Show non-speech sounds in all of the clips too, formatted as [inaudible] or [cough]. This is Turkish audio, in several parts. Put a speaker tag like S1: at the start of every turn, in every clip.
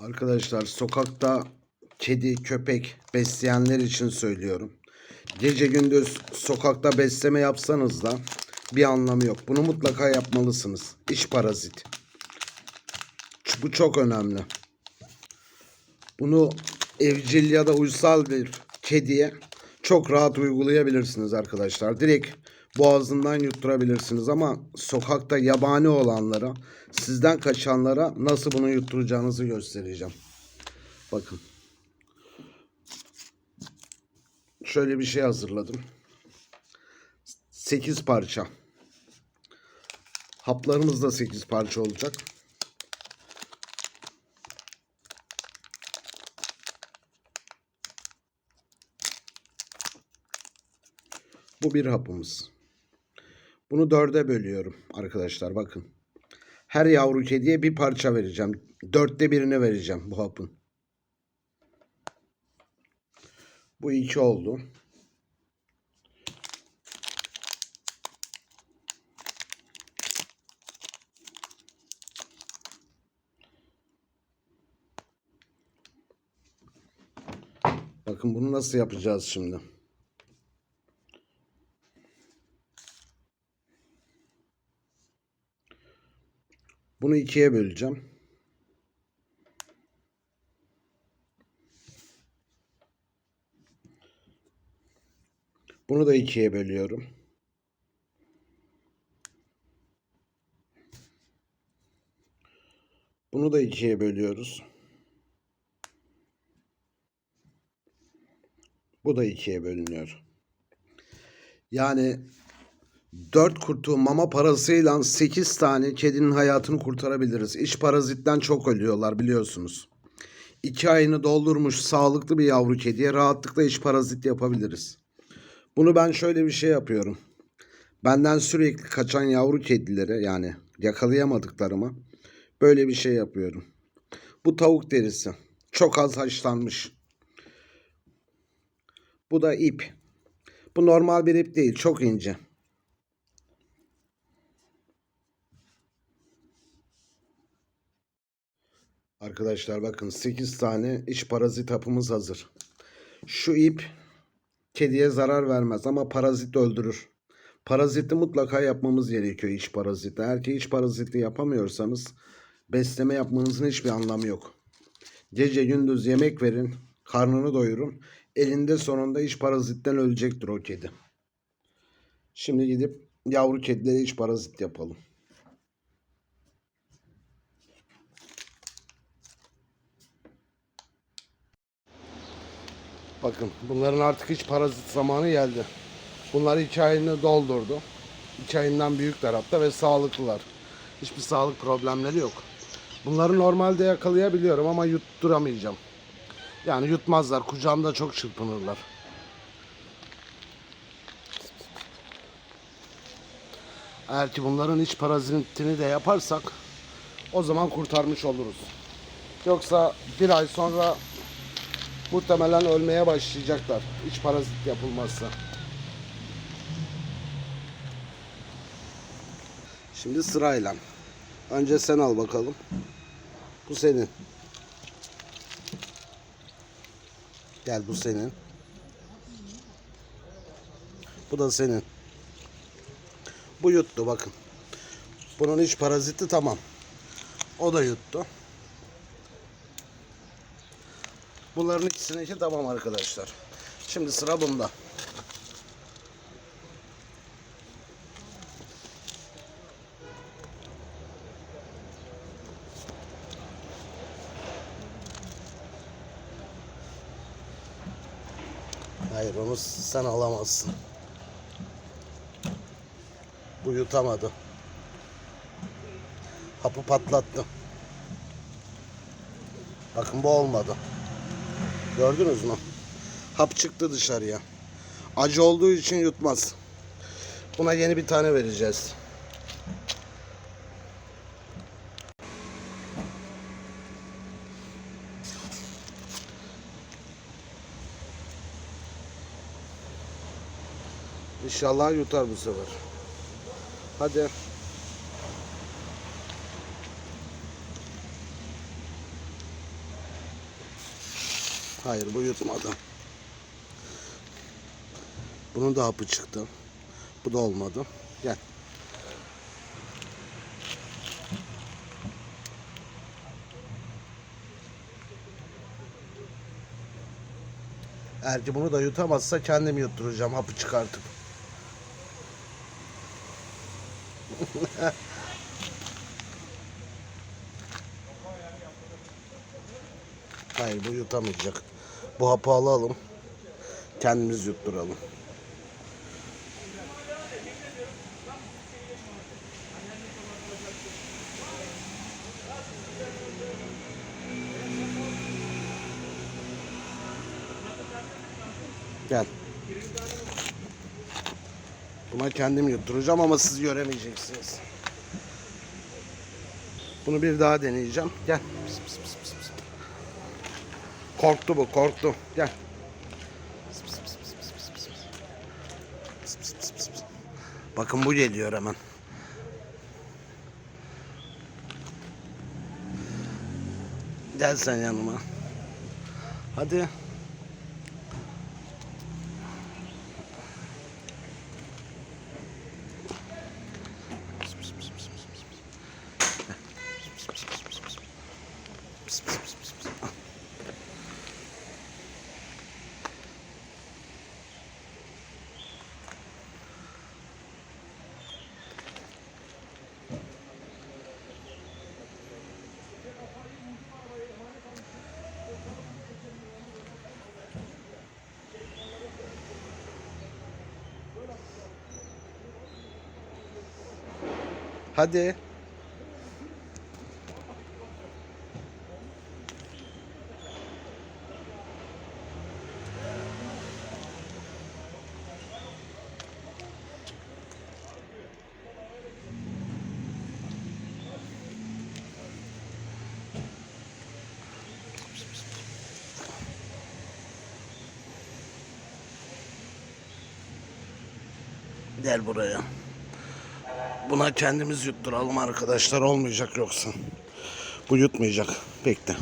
S1: Arkadaşlar sokakta kedi, köpek besleyenler için söylüyorum. Gece gündüz sokakta besleme yapsanız da bir anlamı yok. Bunu mutlaka yapmalısınız. İş parazit. Bu çok önemli. Bunu evcil ya da uysal bir kediye çok rahat uygulayabilirsiniz arkadaşlar. Direkt boğazından yutturabilirsiniz ama sokakta yabani olanlara, sizden kaçanlara nasıl bunu yutturacağınızı göstereceğim. Bakın. Şöyle bir şey hazırladım. 8 parça. Haplarımız da 8 parça olacak. Bu bir hapımız. Bunu dörde bölüyorum arkadaşlar bakın. Her yavru kediye bir parça vereceğim. Dörtte birini vereceğim bu hapın. Bu iki oldu. Bakın bunu nasıl yapacağız şimdi. Bunu ikiye böleceğim. Bunu da ikiye bölüyorum. Bunu da ikiye bölüyoruz. Bu da ikiye bölünüyor. Yani 4 kurtu mama parasıyla 8 tane kedinin hayatını kurtarabiliriz. İç parazitten çok ölüyorlar biliyorsunuz. 2 ayını doldurmuş sağlıklı bir yavru kediye rahatlıkla iç parazit yapabiliriz. Bunu ben şöyle bir şey yapıyorum. Benden sürekli kaçan yavru kedilere yani yakalayamadıklarıma böyle bir şey yapıyorum. Bu tavuk derisi. Çok az haşlanmış. Bu da ip. Bu normal bir ip değil, çok ince. Arkadaşlar bakın 8 tane iç parazit hapımız hazır. Şu ip kediye zarar vermez ama parazit öldürür. Paraziti mutlaka yapmamız gerekiyor iç paraziti. Eğer ki iç paraziti yapamıyorsanız besleme yapmanızın hiçbir anlamı yok. Gece gündüz yemek verin, karnını doyurun. Elinde sonunda iç parazitten ölecektir o kedi. Şimdi gidip yavru kedilere iç parazit yapalım. Bakın bunların artık hiç parazit zamanı geldi. Bunlar iki ayını doldurdu. İki ayından büyük tarafta ve sağlıklılar. Hiçbir sağlık problemleri yok. Bunları normalde yakalayabiliyorum ama yutturamayacağım. Yani yutmazlar. Kucağımda çok çırpınırlar. Eğer ki bunların iç parazitini de yaparsak o zaman kurtarmış oluruz. Yoksa bir ay sonra muhtemelen ölmeye başlayacaklar. İç parazit yapılmazsa. Şimdi sırayla. Önce sen al bakalım. Bu senin. Gel bu senin. Bu da senin. Bu yuttu bakın. Bunun iç paraziti tamam. O da yuttu. Bunların ikisininki tamam arkadaşlar. Şimdi sıra bunda. Hayır onu sen alamazsın. Bu yutamadı. Hapı patlattı. Bakın bu olmadı. Gördünüz mü? Hap çıktı dışarıya. Acı olduğu için yutmaz. Buna yeni bir tane vereceğiz. İnşallah yutar bu sefer. Hadi. Hayır bu yutmadı. Bunun da hapı çıktı. Bu da olmadı. Gel. Eğer bunu da yutamazsa kendim yutturacağım hapı çıkartıp. [laughs] Hayır bu yutamayacak. Bu hapı alalım. Kendimiz yutturalım. Gel. Buna kendim yutturacağım ama siz göremeyeceksiniz. Bunu bir daha deneyeceğim. Gel. Pıs, pıs, pıs. Korktu bu, korktu. Gel. Bakın bu geliyor hemen. Gel sen yanıma. Hadi. Hadi. Gel buraya. Buna kendimiz yutturalım arkadaşlar olmayacak yoksa. Bu yutmayacak. Bekle.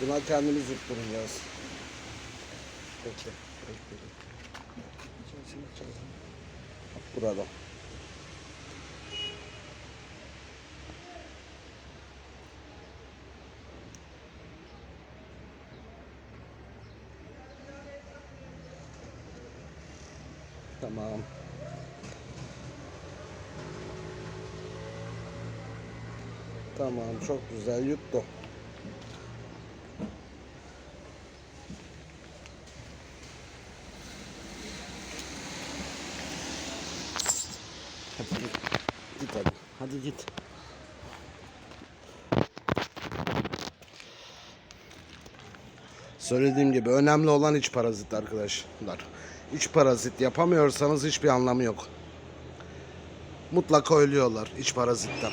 S1: Buna kendimiz yutturacağız. Bekle. Bekle. Burada. Tamam. Tamam çok güzel yuttu. Hadi git. Git hadi. Hadi git. Söylediğim gibi önemli olan iç parazit arkadaşlar. İç parazit yapamıyorsanız hiçbir anlamı yok. Mutlaka ölüyorlar iç parazitten.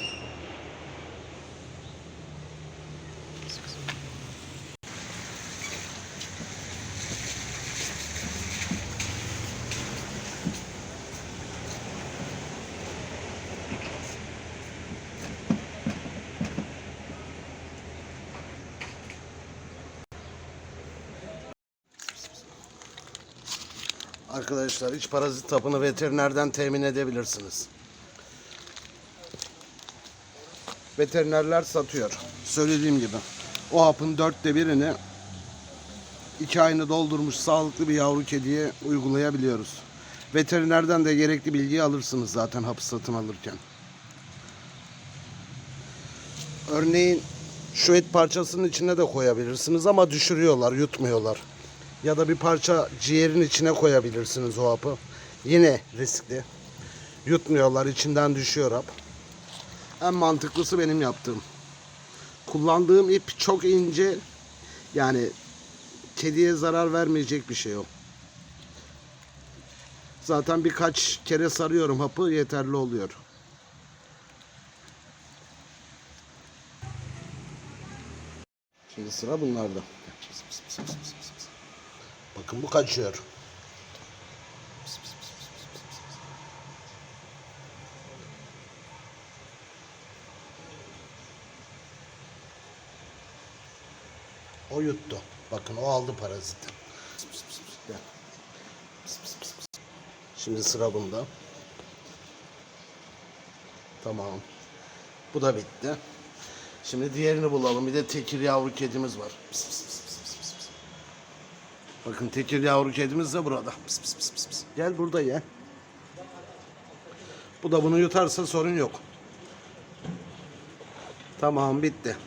S1: Arkadaşlar iç parazit tapını veterinerden temin edebilirsiniz. Veterinerler satıyor. Söylediğim gibi. O hapın dörtte birini iki ayını doldurmuş sağlıklı bir yavru kediye uygulayabiliyoruz. Veterinerden de gerekli bilgiyi alırsınız zaten hapı satın alırken. Örneğin şu et parçasının içine de koyabilirsiniz ama düşürüyorlar, yutmuyorlar. Ya da bir parça ciğerin içine koyabilirsiniz o hapı. Yine riskli. Yutmuyorlar, içinden düşüyor hap. En mantıklısı benim yaptığım. Kullandığım ip çok ince. Yani kediye zarar vermeyecek bir şey o. Zaten birkaç kere sarıyorum hapı yeterli oluyor. Şimdi sıra bunlarda. Pıs, pıs, pıs, pıs, pıs. Bakın bu kaçıyor. O yuttu. Bakın o aldı paraziti. Şimdi sıra bunda. Tamam. Bu da bitti. Şimdi diğerini bulalım. Bir de tekir yavru kedimiz var. Pıs pıs. Bakın tekir yavru kedimiz de burada. Pıs pıs pıs pıs. Gel burada ye. Bu da bunu yutarsa sorun yok. Tamam bitti.